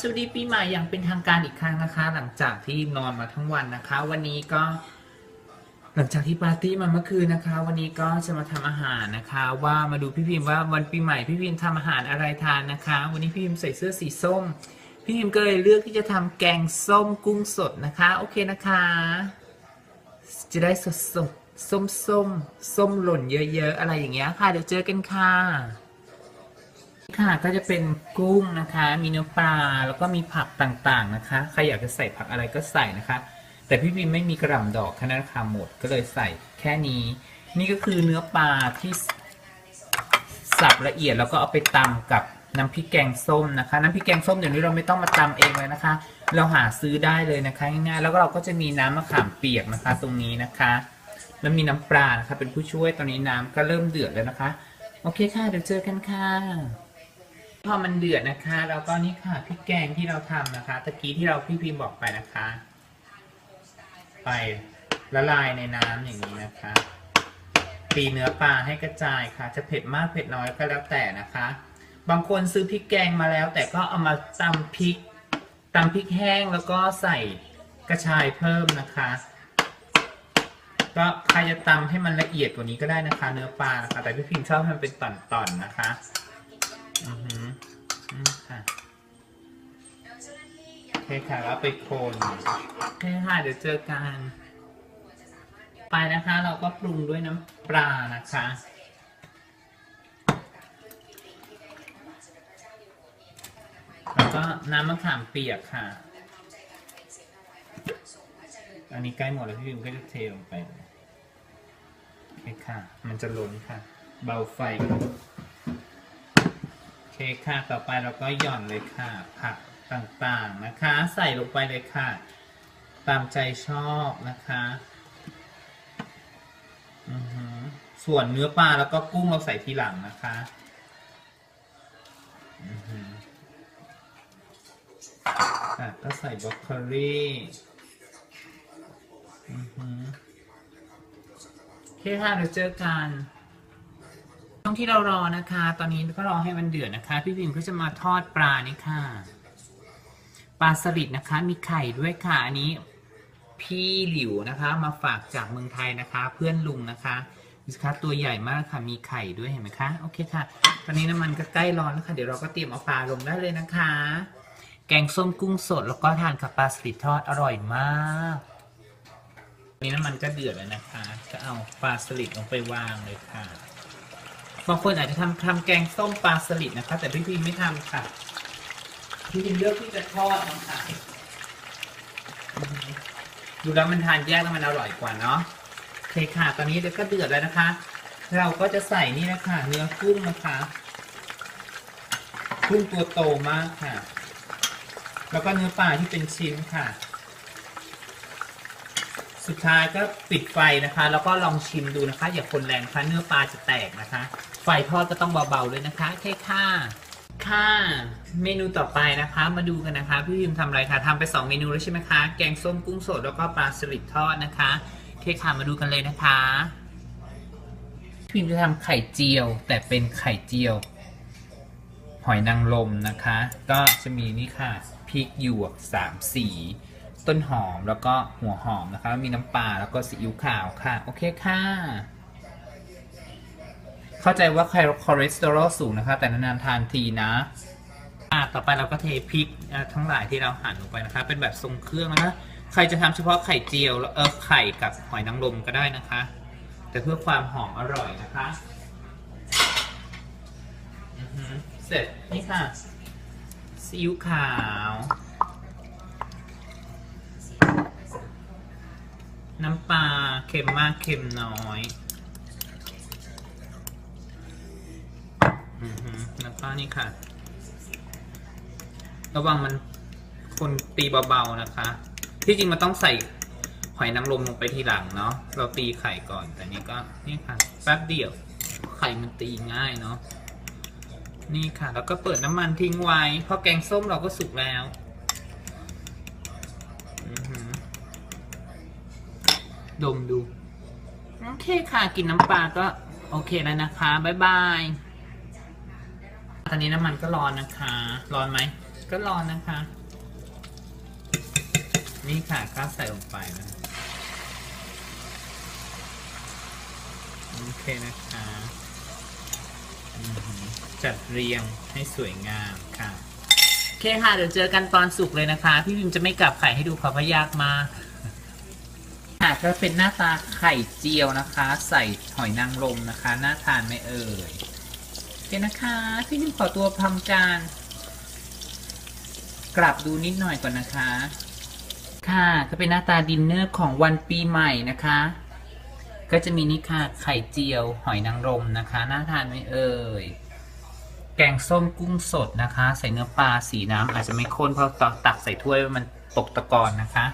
สวัสดีปีใหม่อย่างเป็นทางการอีกครั้งนะคะ หลังจากที่นอนมาทั้งวันนะคะ วันนี้ก็หลังจากที่ปาร์ตี้มาเมื่อคืนนะคะ วันนี้ก็จะมาทำอาหารนะคะ ว่ามาดูพี่พิมพ์ว่าวันปีใหม่พี่พิมพ์ทำอาหารอะไรทานนะคะ วันนี้พี่พิมพ์ใส่เสื้อสีส้ม พี่พิมพ์ก็เลยเลือกที่จะทำแกงส้มกุ้งสดนะคะ โอเคนะคะ จะได้สดสดส้มส้มส้มหล่นเยอะ ๆ อะไรอย่างเงี้ยค่ะ เดี๋ยวเจอกันค่ะ ค่ะ ก็จะเป็นกุ้งนะคะ มีเนื้อปลา แล้วก็มีผักต่างๆนะคะ ใครอยากจะใส่ผักอะไรก็ใส่นะคะ แต่พี่พิมไม่มีกระหล่ำดอกคณะราคาหมด ก็เลยใส่แค่นี้ นี่ก็คือเนื้อปลาที่สับละเอียดแล้วก็เอาไปตำกับน้ำพริกแกงส้มนะคะ น้ำพริกแกงส้มเดี๋ยวนี้เราไม่ต้องมาตำเองเลยนะคะ เราหาซื้อได้เลยนะคะง่ายๆ แล้วก็เราก็จะมีน้ำมะขามเปียกนะคะ ตรงนี้นะคะ แล้วมีน้ำปลานะคะ เป็นผู้ช่วยตอนนี้น้ำก็เริ่มเดือดแล้วนะคะ โอเคค่ะ เดี๋ยวเจอกันค่ะ พอมันเดือดนะคะแล้วก็นี่ค่ะพริกแกงที่เราทำนะคะตะกี้ที่เราพี่พิมบอกไปนะคะ ไปละลายในน้ำอย่างนี้นะคะตีเนื้อปลาให้กระจายค่ะ จะเผ็ดมากเผ็ดน้อยก็แล้วแต่นะคะ บางคนซื้อพริกแกงมาแล้ว แต่ก็เอามาตำพริกตำพริกแห้งแล้วก็ใส่กระชายเพิ่มนะคะ ก็ใครจะตำให้มันละเอียดกว่านี้ก็ได้นะคะ เนื้อปลานะคะแต่พี่พิมชอบให้มันเป็นตอนๆนะคะ เคค่ะแล้วไปคนโอเคค่ะเดี๋ยวเจอกัน ไปนะคะ เราก็ปรุงด้วยน้ำปลานะคะแล้วก็น้ำมะขามเปียกค่ะ อันนี้ใกล้หมดแล้วพี่พิมก็จะเทลงไปเลยโอเคค่ะ มันจะล้นค่ะ เบาไฟโอเคค่ะ ต่อไปเราก็หย่อนเลยค่ะ ผัก ต่างๆนะคะ ใส่ลงไปเลยค่ะ ตามใจชอบนะคะส่วนเนื้อปลาแล้วก็กุ้งเราใส่ทีหลังนะคะค่ะก็ใส่บรอกโคลีโอเคค่ะเดี๋ยวเจอกันช่วงที่เรารอนะคะ ตอนนี้ก็รอให้มันเดือดนะคะ พี่พิมก็จะมาทอดปลานี่ค่ะ ปลาสลิดนะคะ มีไข่ด้วยค่ะอันนี้ พี่หลิวนะคะ มาฝากจากเมืองไทยนะคะ เพื่อนลุงนะคะดูสิคะตัวใหญ่มากค่ะ มีไข่ด้วยเห็นไหมคะ โอเคค่ะ ตอนนี้น้ำมันก็ใกล้ร้อนแล้วค่ะ เดี๋ยวเราก็เตรียมเอาปลาลงได้เลยนะคะ แกงส้มกุ้งสดแล้วก็ทานกับปลาสลิดทอดอร่อยมากตอนนี้น้ำมันก็เดือดแล้วนะคะก็เอาปลาสลิดลงไปวางเลยค่ะ บางคนอาจจะทำทำแกงส้มปลาสลิดนะคะ แต่พี่พิมไม่ทำค่ะ พี่พิมเลือกที่จะทอดนะคะดูแล้วมันทานแยกแล้วมันอร่อยกว่าเนาะโอเคค่ะ ตอนนี้เดี๋ยวก็เดือดแล้วนะคะ เราก็จะใส่นี่นะคะ เนื้อกุ้งนะคะกุ้งตัวโตมากค่ะ แล้วก็เนื้อปลาที่เป็นชิ้นค่ะ สุดท้ายก็ปิดไฟนะคะ แล้วก็ลองชิมดูนะคะ อย่าคนแรงนะคะเนื้อปลาจะแตกนะคะ ไฟทอดก็ต้องเบาๆเลยนะคะโอเคค่ะ ค่ะเมนูต่อไปนะคะมาดูกันนะคะพี่พิมทำอะไรคะทำไป 2 เมนูแล้วใช่ไหมคะแกงส้มกุ้งสดแล้วก็ปลาสลิดทอดนะคะโอเคค่ะมาดูกันเลยนะคะพี่พิมจะทำไข่เจียว แต่เป็นไข่เจียว หอยนางรมนะคะ ก็จะมีนี่ค่ะพริกหยวกสามสีต้นหอมแล้วก็หัวหอมนะคะ มีน้ำปลาแล้วก็ซีอิ๊วขาวค่ะ โอเคค่ะ เข้าใจว่าคอเลสเตอรอลสูงนะคะ แต่นานๆทานทีนะอะต่อไปเราก็เทพริกทั้งหลายที่เราหั่นลงไปนะคะ เป็นแบบทรงเครื่องนะคะใครจะทำเฉพาะไข่เจียวเออไข่กับหอยนางรมก็ได้นะคะ แต่เพื่อความหอมอร่อยนะคะเสร็จนี่ค่ะซีอิ๊วขาว น้ำปลาเค็มมากเค็มน้อย หือแล้วก็นี่ค่ะ ระวังมันคนตีเบาๆนะคะ ที่จริงมันต้องใส่หอยนางรมลงไปทีหลังเนาะ เราตีไข่ก่อน แต่นี่ก็นี่ค่ะแป๊บเดียว ไข่มันตีง่ายเนาะ นี่ค่ะ แล้วก็เปิดน้ำมันทิ้งไว้ เพราะแกงส้มเราก็สุกแล้วดมดู โอเคค่ะ กินน้ำปลาก็โอเคแล้วนะคะ บ๊ายบาย ตอนนี้น้ำมันก็ร้อนนะคะ ร้อนไหม ก็ร้อนนะคะ นี่ค่ะก็ใส่ลงไปนะโอเคนะคะจัดเรียงให้สวยงามค่ะโอเคค่ะ เดี๋ยวเจอกันตอนสุกเลยนะคะ พี่พิมจะไม่กลับไข่ให้ดูเพราะว่ายากมากค่ะก็เป็นหน้าตาไข่เจียวนะคะ ใส่หอยนางรมนะคะ น่าทานไหมเอ่ย โอเคนะคะ พี่พิมขอตัวทำการกลับดูนิดหน่อยก่อนนะคะ ค่ะก็เป็นหน้าตาดินเนอร์ของวันปีใหม่นะคะ ก็จะมีนี่ค่ะไข่เจียวหอยนางรมนะคะ น่าทานไหมเอ่ย แกงส้มกุ้งสดนะคะ ใส่เนื้อปลาสีน้ำอาจจะไม่ข้นเพราะตอตักใส่ถ้วยมันตกตะกอนนะคะ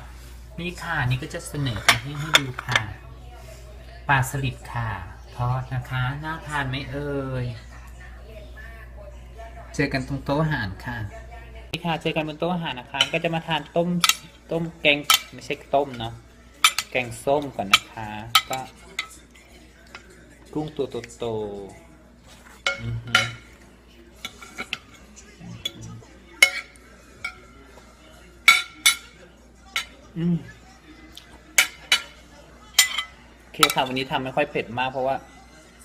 นี่ค่ะนี่ก็จะเสนอไปให้ให้ดูค่ะ ปลาสลิดค่ะทอดนะคะ น่าทานไหมเอ่ย เจอกันตรงโต๊ะอาหารค่ะนี่ค่ะ เจอกันบนโต๊ะอาหารนะคะ ก็จะมาทานต้มต้มแกงไม่ใช่ต้มเนาะ แกงส้มก่อนนะคะ ก็กุ้งตัวโตๆอือหืออืมโอเคค่ะวันนี้ทำไม่ค่อยเผ็ดมากเพราะว่า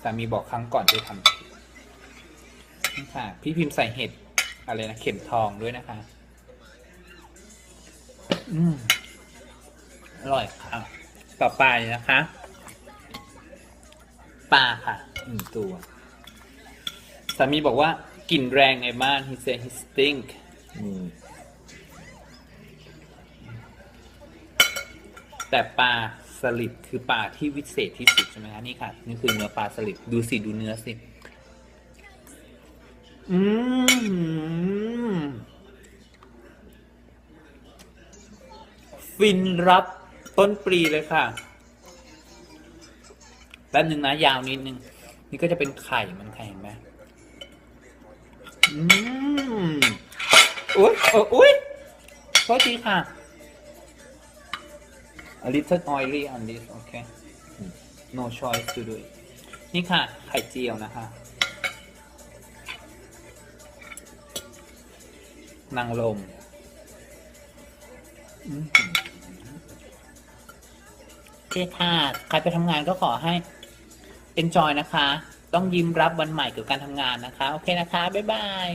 สามีบอกครั้งก่อนจะทำ นี่ค่ะ พี่พิมพ์ใส่เห็ดอะไรนะเข็มทองด้วยนะคะ อืมอร่อยค่ะต่อไปนะคะปลาค่ะหนึ่งตัวสามีบอกว่ากลิ่นแรงในบ้าน he said he stink อืมแต่ปลาสลิดคือปลาที่วิเศษที่สุดใช่ไหมคะนี่ค่ะ นี่คือเนื้อปลาสลิดดูสิ ดูเนื้อสิ อืมฟินรับต้นปรีเลยค่ะ แป๊บนึงนะ ยาวนิดนึง นี่ก็จะเป็นไข่มันไข่เห็นไหมอืมอุ้ยเอออุ้ยโทษทีค่ะ a little oily on this okay no choice to do it นี่ค่ะ ไข่เจียวนะคะ นางลมอืมโอเคค่ะ ใครไปทำงานก็ขอให้ enjoy นะคะ ต้องยิ้มรับวันใหม่กับการทำงานนะคะ โอเคนะคะ บ๊ายบาย